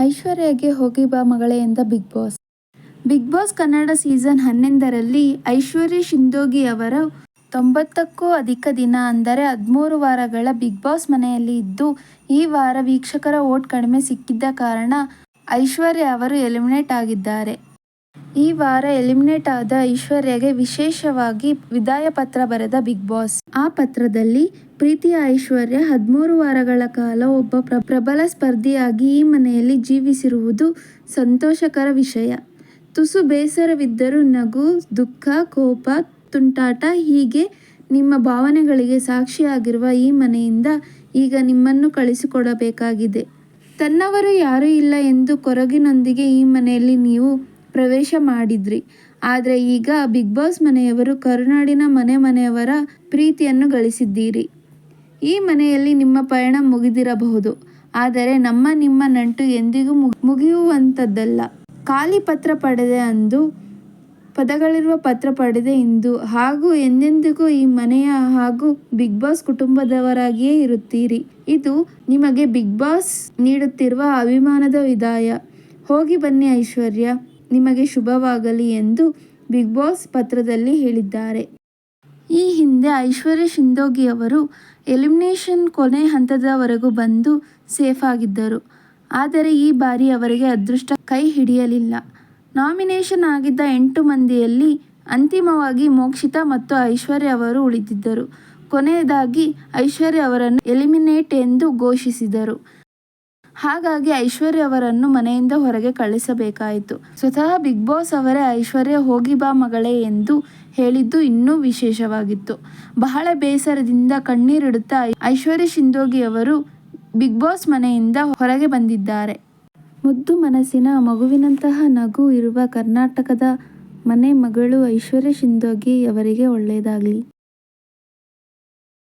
ಐಶ್ವರ್ಯಗೆ ಹೋಗಿ ಬಾ ಮಗಳೇ ಎಂದ Bigg Boss. Bigg Boss Kannada season ಹನ್ನೊಂದರಲ್ಲಿ ಐಶ್ವರ್ಯ ಶಿಂದೋಗಿ ಅವರು ತೊಂಬತ್ತಕ್ಕೂ ಅಧಿಕ ದಿನ ಅಂದರೆ ಹದಿಮೂರು ವಾರಗಳ ಬಿಗ್ ಬಾಸ್ ಮನೆಯಲ್ಲಿ ಇದ್ದು, ಈ ವಾರ ವೀಕ್ಷಕರ ಓಟ್ ಕಡಿಮೆ ಸಿಕ್ಕಿದ್ದ ಕಾರಣ ಐಶ್ವರ್ಯ ಅವರು ಎಲಿಮಿನೇಟ್ ಆಗಿದ್ದಾರೆ. ಈ ವಾರ ಎಲಿಮಿನೇಟ್ ಆದ ಐಶ್ವರ್ಯಗೆ ವಿಶೇಷವಾಗಿ ವಿದಾಯ ಪತ್ರ ಬರೆದ ಬಿಗ್ ಬಾಸ್ ಆ ಪತ್ರದಲ್ಲಿ, ಪ್ರೀತಿಯ ಐಶ್ವರ್ಯ, ಹದಿಮೂರು ವಾರಗಳ ಕಾಲ ಒಬ್ಬ ಪ್ರ- ಪ್ರಬಲ ಸ್ಪರ್ಧಿಯಾಗಿ ಈ ಮನೆಯಲ್ಲಿ ಜೀವಿಸಿರುವುದು ಸಂತೋಷಕರ ವಿಷಯ. ತುಸು ಬೇಸರವಿದ್ದರೂ ನಗು, ದುಃಖ, ಕೋಪ, ತುಂಟಾಟ, ಹೀಗೆ ನಿಮ್ಮ ಭಾವನೆಗಳಿಗೆ ಸಾಕ್ಷಿಯಾಗಿರುವ ಈ ಮನೆಯಿಂದ ಈಗ ನಿಮ್ಮನ್ನು ಕಳಿಸಿಕೊಡಬೇಕಾಗಿದೆ. ತನ್ನವರು ಯಾರೂ ಇಲ್ಲ ಎಂದು ಕೊರಗಿನೊಂದಿಗೆ ಈ ಮನೆಯಲ್ಲಿ ನೀವು ಪ್ರವೇಶ ಮಾಡಿದ್ರಿ. ಆದರೆ ಈಗ ಬಿಗ್ ಬಾಸ್ ಮನೆಯವರು ಕರುನಾಡಿನ ಮನೆ ಮನೆಯವರ ಪ್ರೀತಿಯನ್ನು ಗಳಿಸಿದ್ದೀರಿ. ಈ ಮನೆಯಲ್ಲಿ ನಿಮ್ಮ ಪಯಣ ಮುಗಿದಿರಬಹುದು. ಆದರೆ ನಮ್ಮ ನಿಮ್ಮ ನಂಟು ಎಂದಿಗೂ ಮುಗ್- ಮುಗಿಯುವಂಥದ್ದಲ್ಲ. ಖಾಲಿ ಪತ್ರ ಪಡೆದೆ ಅಂದು, ಪದಗಳಿರುವ ಪತ್ರ ಪಡೆದೆ ಇಂದು. ಹಾಗೂ ಎಂದೆಂದಿಗೂ ಈ ಮನೆಯ ಹಾಗೂ ಬಿಗ್ ಬಾಸ್ ಕುಟುಂಬದವರಾಗಿಯೇ ಇರುತ್ತೀರಿ. ಇದು ನಿಮಗೆ ಬಿಗ್ ಬಾಸ್ ನೀಡುತ್ತಿರುವ ಅಭಿಮಾನದ ವಿದಾಯ. ಹೋಗಿ ಬನ್ನಿ ಐಶ್ವರ್ಯ. ನಿಮಗೆ ಶುಭವಾಗಲಿ ಎಂದು ಬಿಗ್ ಬಾಸ್ ಪತ್ರದಲ್ಲಿ ಹೇಳಿದ್ದಾರೆ. ಈ ಹಿಂದೆ ಐಶ್ವರ್ಯ ಶಿಂದೋಗಿ ಅವರು ಎಲಿಮಿನೇಷನ್ ಕೊನೆ ಹಂತದವರೆಗೂ ಬಂದು ಸೇಫ್ ಆಗಿದ್ದರು. ಆದರೆ ಈ ಬಾರಿ ಅವರಿಗೆ ಅದೃಷ್ಟ ಕೈ ಹಿಡಿಯಲಿಲ್ಲ. ನಾಮಿನೇಷನ್ ಆಗಿದ್ದ ಎಂಟು ಮಂದಿಯಲ್ಲಿ ಅಂತಿಮವಾಗಿ ಮೋಕ್ಷಿತಾ ಮತ್ತು ಐಶ್ವರ್ಯ ಅವರು ಉಳಿದಿದ್ದರು. ಕೊನೆಯದಾಗಿ ಐಶ್ವರ್ಯ ಅವರನ್ನು ಎಲಿಮಿನೇಟ್ ಎಂದು ಘೋಷಿಸಿದರು. ಹಾಗಾಗಿ ಐಶ್ವರ್ಯ ಅವರನ್ನು ಮನೆಯಿಂದ ಹೊರಗೆ ಕಳಿಸಬೇಕಾಯಿತು. ಸ್ವತಃ ಬಿಗ್ ಬಾಸ್ ಅವರೇ, ಐಶ್ವರ್ಯ, ಹೋಗಿ ಬಾ ಮಗಳೇ ಎಂದು ಹೇಳಿದ್ದು ಇನ್ನೂ ವಿಶೇಷವಾಗಿತ್ತು. ಬಹಳ ಬೇಸರದಿಂದ ಕಣ್ಣೀರಿಡುತ್ತಾ ಐಶ್ವರ್ಯ ಶಿಂದೋಗಿ ಅವರು ಬಿಗ್ ಬಾಸ್ ಮನೆಯಿಂದ ಹೊರಗೆ ಬಂದಿದ್ದಾರೆ. ಮುದ್ದು ಮನಸ್ಸಿನ ಮಗುವಿನಂತಹ ನಗು ಇರುವ ಕರ್ನಾಟಕದ ಮನೆ ಮಗಳು ಐಶ್ವರ್ಯ ಶಿಂದೋಗಿ ಅವರಿಗೆ ಒಳ್ಳೆಯದಾಗಲಿ.